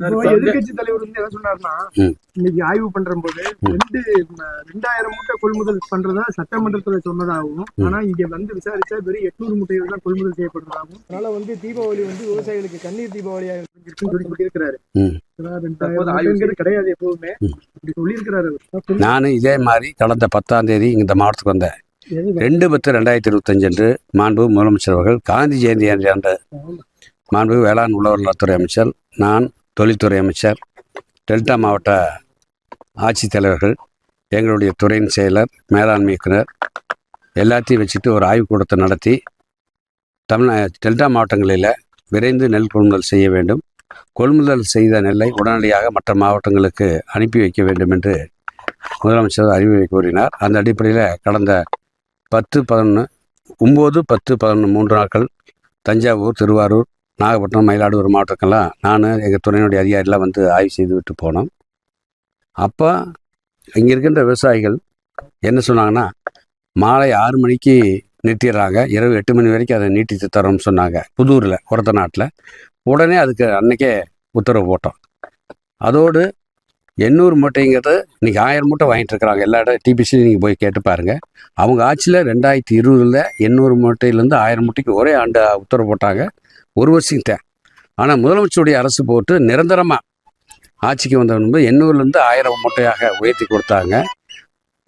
இப்போ எதிர்க்கட்சி தலைவர் வந்து என்ன சொன்னாருன்னா ம். இன்னைக்கு ஆய்வு பண்ற போது. ரெண்டு ரெண்டாயிரம் மூட்டை கொள்முதல் பண்றதா சட்டமன்றத்துல சொன்னதாகவும். ஆனா இங்க வந்து விசாரிச்சா வெறும் எட்நூறு முட்டைகள் தான் கொள்முதல் செய்யப்படுறதாகவும் அதனால வந்து தீபாவளி வந்து விவசாயிகளுக்கு கண்ணீர் தீபாவளியா சொல்லி சொல்லியிருக்கிறாரு கிடையாது எப்பவுமே ம். அப்படி சொல்லியிருக்கிறாரு அவர். நானும் இதே மாதிரி கடந்த பத்தாம் தேதி இந்த மாவட்டத்துக்கு வந்தேன் ரெண்டு பத்து ரெண்டாயிரத்தி இருபத்தஞ்சு அன்று மாண்பு முதலமைச்சர் அவர்கள் காந்தி ஜெயந்தி அன்று அன்று மாண்பு வேளாண் உழவர் நலத்துறை அமைச்சர் நான் தொழில்துறை அமைச்சர் டெல்டா மாவட்ட ஆட்சித்தலைவர்கள் எங்களுடைய துறையின் செயலர் மேலாண்மை இயக்குனர் எல்லாத்தையும் வச்சுட்டு ஒரு ஆய்வுக்கூடத்தை நடத்தி தமிழ்நா டெல்டா மாவட்டங்களில் விரைந்து நெல் கொள்முதல் செய்ய வேண்டும். கொள்முதல் செய்த நெல்லை உடனடியாக மற்ற மாவட்டங்களுக்கு அனுப்பி வைக்க வேண்டும் என்று முதலமைச்சர் அறிவுரை கூறினார். அந்த அடிப்படையில் கடந்த பத்து பதினொன்று ஒம்பது பத்து பதினொன்று மூன்று நாட்கள் தஞ்சாவூர் திருவாரூர் நாகப்பட்டினம் மயிலாடுதுறை மாவட்டத்துக்கெல்லாம் நான் எங்கள் துறையினுடைய அதிகாரிலாம் வந்து ஆய்வு செய்து விட்டு போனோம். அப்போ இங்கே இருக்கின்ற விவசாயிகள் என்ன சொன்னாங்கன்னா மாலை ஆறு மணிக்கு நிறுத்திடுறாங்க. இரவு எட்டு மணி வரைக்கும் அதை நீட்டித்து தரோம்னு சொன்னாங்க. புதூரில் ஒரத்த நாட்டில். உடனே அதுக்கு அன்னைக்கே உத்தரவு போட்டோம். அதோடு எண்ணூறு மூட்டைங்கிறது இன்றைக்கி ஆயிரம் மூட்டை வாங்கிட்டு இருக்கிறாங்க. எல்லா இடம் டிபிசி நீங்கள் போய் கேட்டு பாருங்கள் அவங்க ஆட்சியில் ரெண்டாயிரத்தி இருபதில் எண்ணூறு மூட்டையிலேருந்து ஆயிரம் மூட்டைக்கு ஒரே ஆண்டு உத்தரவு போட்டாங்க. ஒரு வருஷம் தான் ஆனால் முதலமைச்சருடைய அரசு போட்டு நிரந்தரமாக ஆட்சிக்கு வந்த முன்பு எண்ணூறுலேருந்து ஆயிரம் மூட்டையாக உயர்த்தி கொடுத்தாங்க.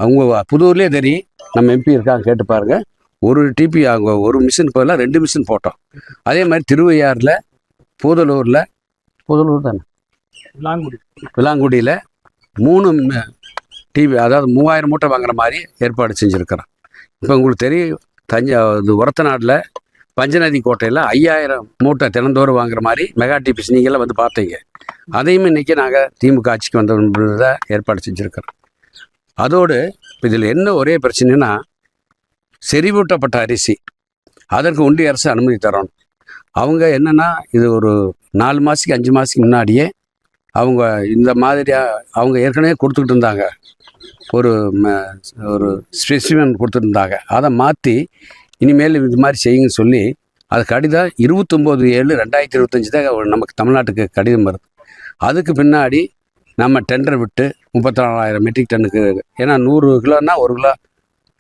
அவங்க புதூர்லேயே தெரியும். நம்ம எம்பி இருக்காங்க கேட்டு பாருங்க. ஒரு டிபி அவங்க ஒரு மிஷின் பதிலாக ரெண்டு மிஷின் போட்டோம். அதே மாதிரி திருவையாறில் பூதலூரில் பூதலூர் தானே? லாங்குடி விலாங்குடியில் மூணு டிவி அதாவது மூவாயிரம் மூட்டை வாங்குற மாதிரி ஏற்பாடு செஞ்சுருக்கிறோம். இப்போ உங்களுக்கு தெரியும் தஞ்சா இது உரத்தநாட்டில் பஞ்சநதி கோட்டையில் ஐயாயிரம் மூட்டை தினந்தோறும் வாங்குற மாதிரி மெகா டிபிஸ் நீங்களாம் வந்து பார்த்தீங்க. அதையும் இன்றைக்கி நாங்கள் திமுக ஆட்சிக்கு வந்த ஏற்பாடு செஞ்சுருக்கிறோம். அதோடு இதில் என்ன ஒரே பிரச்சனைனா செறிவூட்டப்பட்ட அரிசி. அதற்கு ஒன்றிய அரசு அனுமதி தரணும். அவங்க என்னென்னா இது ஒரு நாலு மாதத்துக்கு அஞ்சு மாதத்துக்கு முன்னாடியே அவங்க இந்த மாதிரியாக அவங்க ஏற்கனவே கொடுத்துக்கிட்டு இருந்தாங்க. ஒரு ம- ஒரு ஸ்பெசிமன் கொடுத்துருந்தாங்க அதை மாற்றி இனிமேல் இது மாதிரி செய்யுங்கன்னு சொல்லி அது கடிதம் இருபத்தொம்போது ஏழு ரெண்டாயிரத்தி இருபத்தஞ்சி தான் நமக்கு தமிழ்நாட்டுக்கு கடிதம் வருது. அதுக்கு பின்னாடி நம்ம டெண்டர் விட்டு முப்பத்தாறாயிரம் மெட்ரிக் டன்னுக்கு ஏன்னா நூறு கிலோன்னா ஒரு கிலோ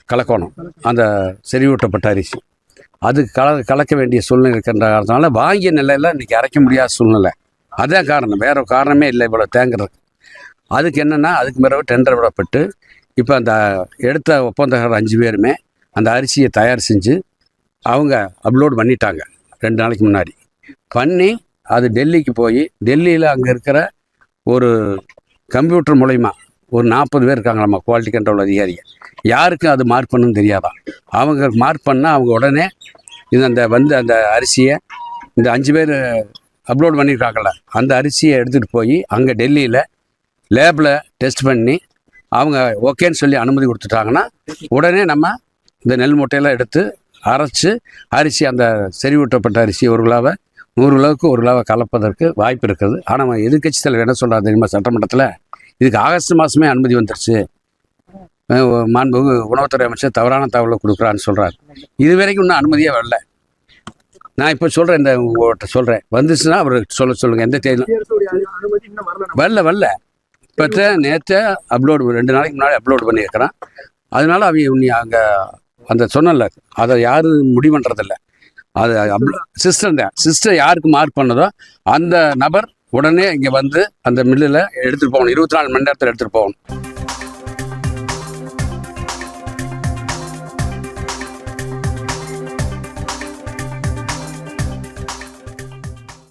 கலக்கணும். அந்த செறிவூட்டப்பட்ட அரிசி. அது கல கலக்க வேண்டிய சூழ்நிலை இருக்கின்ற காரணத்தினால வாங்கிய நிலையில் இன்றைக்கி அரைக்க முடியாத சூழ்நிலை. அதான் காரணம். வேறு காரணமே இல்லை இவ்வளோ தேங்குறதுக்கு. அதுக்கு என்னென்னா அதுக்கு பிறகு டெண்டர் விடப்பட்டு இப்போ அந்த எடுத்த ஒப்பந்தக்காரர் அஞ்சு பேருமே அந்த அரிசியை தயார் செஞ்சு அவங்க அப்லோட் பண்ணிட்டாங்க. ரெண்டு நாளைக்கு முன்னாடி. பண்ணி அது டெல்லிக்கு போய் டெல்லியில் அங்கே இருக்கிற ஒரு கம்ப்யூட்டர் மூலயமா ஒரு நாற்பது பேர் இருக்காங்களாம்மா குவாலிட்டி கண்ட்ரோல் அதிகாரிங்க யாருக்கும் அது மார்க் பண்ணுன்னு தெரியாதான் அவங்க மார்க் பண்ணால் அவங்க உடனே இது அந்த வந்து அந்த அரிசியை இந்த அஞ்சு பேர் அப்லோட் பண்ணியிருக்காங்கல்ல அந்த அரிசியை எடுத்துகிட்டு போய் அங்கே டெல்லியில் லேபில் டெஸ்ட் பண்ணி அவங்க ஓகேன்னு சொல்லி அனுமதி கொடுத்துட்டாங்கன்னா உடனே நம்ம இந்த நெல் மூட்டையெல்லாம் எடுத்து அரைச்சு அரிசி அந்த செறிவூட்டப்பட்ட அரிசி ஒரு கிலோவை நூறு கிலோவுக்கு ஒரு கிலோவை கலப்பதற்கு வாய்ப்பு இருக்குது. ஆனால் எதிர்க்கட்சி தலைவர் என்ன சொல்கிறார் தெரியுமா? சட்டமன்றத்தில் இதுக்கு ஆகஸ்ட் மாதமே அனுமதி வந்துருச்சு. அஹ் உணவுத்துறை அமைச்சர் தவறான தகவலை கொடுக்குறான்னு சொல்கிறார் இது வரைக்கும் இன்னும் அனுமதியே வரல. நான் இப்போ சொல்கிறேன் இந்த உங்கள்கிட்ட சொல்கிறேன் வந்துச்சுன்னா அவர் சொல்ல சொல்லுங்கள் எந்த தேதி வரல வரல. இப்போ நேற்று அப்லோடு ரெண்டு நாளைக்கு முன்னாடி அப்லோடு பண்ணியிருக்கிறான். அதனால அவங்க நீ அங்கே அந்த சொன்னல அதை யாரும் முடிவு பண்ணுறதில்ல அது சிஸ்டர் சிஸ்டம் தான். சிஸ்டர் யாருக்கு மார்க் பண்ணதோ அந்த நபர் உடனே இங்கே வந்து அந்த மில்லில் எடுத்துகிட்டு போகணும். இருபத்தி நாலு மணி நேரத்தில் எடுத்துகிட்டு போகணும்.